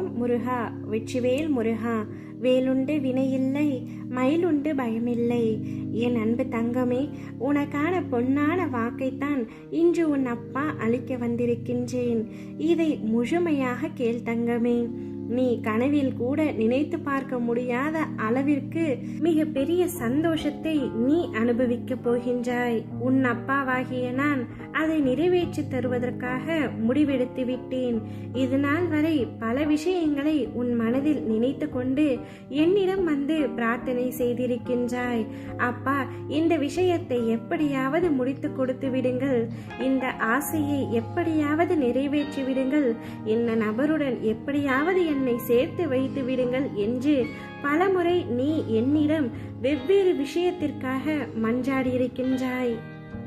ஓம் முருகா வெற்றிவேல் முருகா வேலுண்டு வினையில்லை மயிலுண்டு பயமில்லை. என் அன்பு தங்கமே உனக்கான பொன்னான வாக்கைத்தான் இன்று உன் அப்பா அளிக்க வந்திருக்கின்றேன். இதை முழுமையாக கேள் தங்கமே. நீ கனவில் கூட நினைத்து பார்க்க முடியாத அளவிற்கு மிக பெரிய சந்தோஷத்தை நீ அனுபவிக்க போகின்றாய். உன் அப்பாவாகிய நான் அதை நிறைவேற்றி தருவதற்காக முடிவெடுத்து விட்டேன். இது நாள் வரை பல விஷயங்களை உன் மனதில் நினைத்து கொண்டு என்னிடம் வந்து பிரார்த்தனை செய்திருக்கின்றாய். அப்பா இந்த விஷயத்தை எப்படியாவது முடித்து கொடுத்து விடுங்கள். இந்த ஆசையை எப்படியாவது நிறைவேற்றி விடுங்கள். இந்த நபருடன் எப்படியாவது என்னை சேர்த்து வைத்து விடுங்கள் என்று பலமுறை நீ என்னிடம் வெவ்வேறு விஷயத்திற்காக மன்றாடியிருக்கின்றாய்.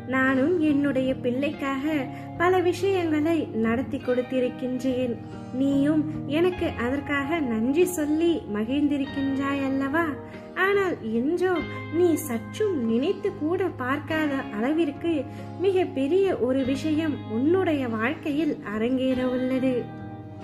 நானும் என்னுடைய பிள்ளைக்காக பல விஷயங்களை நடத்தி கொடுத்திருக்கின்றேன். நீயும் எனக்கு அதற்காக நன்றி சொல்லி மகிழ்ந்திருக்கின்றாய் அல்லவா ஆனால் என்றோ நீ சற்றும் நினைத்து கூட பார்க்காத அளவிற்கு மிக பெரிய ஒரு விஷயம் உன்னுடைய வாழ்க்கையில் அரங்கேற உள்ளது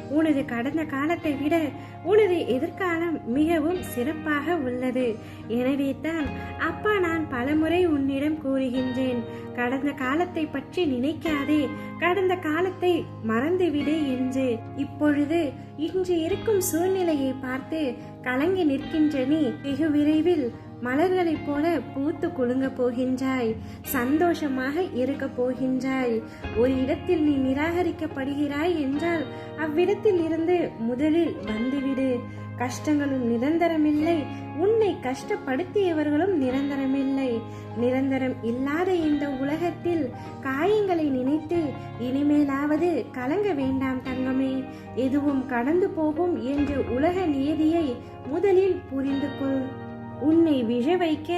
உனது கடந்த காலத்தை விட உனது எதிர்காலம் மிகவும் சிறப்பாக உள்ளது. எனவே தான் அப்பா நான் பலமுறை உன்னிடம் கூறுகின்றேன். கடந்த காலத்தை பற்றி நினைக்காதே. கடந்த காலத்தை மறந்துவிடு என்று. இப்பொழுது இன்று இருக்கும் சூழ்நிலையை பார்த்து கலங்கி நிற்கின்ற நீ வெகு விரைவில் மலர்களைப் போல பூத்து குலுங்க போகின்றாய் சந்தோஷமாக இருக்க போகின்றாய். ஒரு இடத்தில் நீ நிராகரிக்கப்படுகிறாய் என்றால் அவ்விடத்தில் இருந்து முதலில் வந்துவிடு. கஷ்டங்களும் நிரந்தரமில்லை. உன்னை கஷ்டப்படுத்தியவர்களும் நிரந்தரமில்லை. நிரந்தரம் இல்லாத இந்த உலகத்தில் காயங்களை நினைத்து இனிமேலாவது கலங்க வேண்டாம் தங்கமே. எதுவும் கடந்து போகும் என்று உலக நியதியை முதலில் புரிந்து கொள் உன்னை விழ வைக்க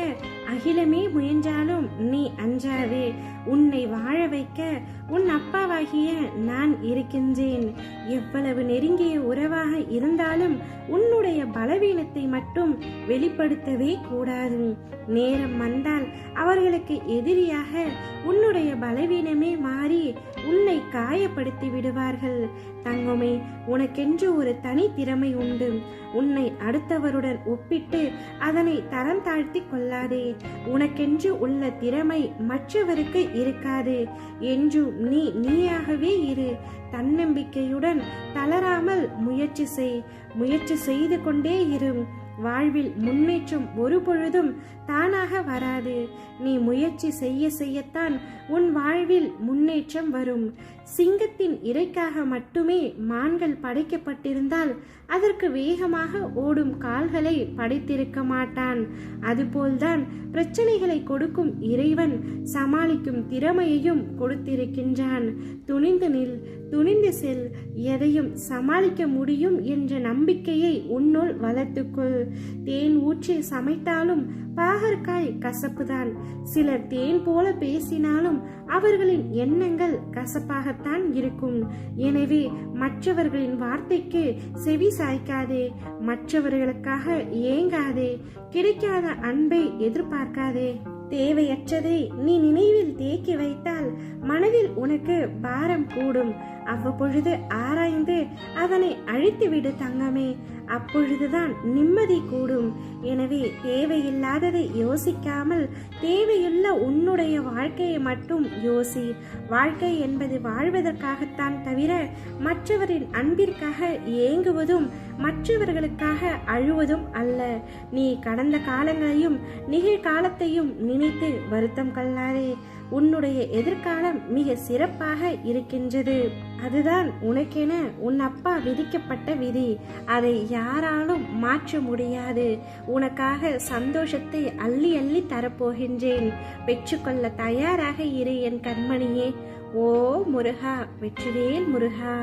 அகிலமே முயன்றாலும் நீ அஞ்சாதே உன்னை வாழ வைக்க உன் அப்பாவாகிய நான் இருக்கின்றேன். எவ்வளவு நெருங்கிய உறவாக இருந்தாலும் உன்னுடைய பலவீனத்தை மட்டும் வெளிப்படுத்தவே கூடாது. நேரம் வந்தால் அவர்களுக்கு எதிரியாக உன்னுடைய பலவீனமே மாறி உன்னை காயப்படுத்தி விடுவார்கள். தங்கமே உனக்கென்று ஒரு தனி திறமை உண்டு. உன்னை அடுத்தவருடன் ஒப்பிட்டு அதனை தரம் தாழ்த்தி கொள்ளாதே. உனக்கென்று உள்ள திறமை மற்றவருக்கு இருக்காது. என்றும் நீ நீயாகவே இரு. தன்னம்பிக்கையுடன் தளராமல் முயற்சி செய். முயற்சி செய்து கொண்டே இரு வாழ்வில் முன்னேற்றம் ஒரு பொழுதும் தானாக வராது. நீ முயற்சி செய்ய செய்யத்தான் உன் வாழ்வில் முன்னேற்றம் வரும். சிங்கத்தின் இறைக்காக மட்டுமே மான்கள் படைக்கப்பட்டிருந்தால் அதற்கு வேகமாக ஓடும் கால்களை படைத்திருக்க மாட்டான். அதுபோல்தான் பிரச்சனைகளை கொடுக்கும் இறைவன் சமாளிக்கும் திறமையையும் கொடுத்திருக்கின்றான். துணிந்து நில் துணிந்து செல் எதையும் சமாளிக்க முடியும் என்ற நம்பிக்கையை உன்னுள் வளர்த்துக்கொள். தேன் ஊற்றி சமைத்தாலும் பாகற்காய் கசப்புதான். சிலர் தேன் போல பேசினாலும் அவர்களின் எண்ணங்கள் கசப்பாகத்தான் இருக்கும். எனவே மற்றவர்களின் வார்த்தைக்கு செவி சாய்க்காதே மற்றவர்களுக்காக ஏங்காதே கிடைக்காத அன்பை எதிர்பார்க்காதே. தேவையற்றதை நீ நினைவில் தேக்கி வைத்தால் மனதில் உனக்கு பாரம் கூடும். அவ்வப்பொழுது ஆராய்ந்து அதனை அழித்துவிடு தங்கமே அப்பொழுதுதான் நிம்மதி கூடும். எனவே தேவையில்லாததை யோசிக்காமல் தேவையுள்ள உன்னுடைய வாழ்க்கையை மட்டும் யோசி. வாழ்க்கை என்பது வாழ்வதற்காகத்தான் தவிர மற்றவரின் அன்பிற்காக ஏங்குவதும் மற்றவர்களுக்காக அழுவதும் அல்ல. நீ கடந்த காலங்களையும் நிகழ்காலத்தையும் நினைத்து வருத்தம் கொள்ளாதே. உன்னுடைய எதிர்காலம் மிக சிறப்பாக இருக்கின்றது. அதுதான் உனக்கென உன் அப்பா விதிக்கப்பட்ட விதி. அதை யாராலும் மாற்ற முடியாது. உனக்காக சந்தோஷத்தை அள்ளி அள்ளி தரப்போகின்றேன். பெற்றுக்கொள்ள தயாராக இரு என் கண்மணியே. ஓ முருகா வெற்றிவேல் முருகா.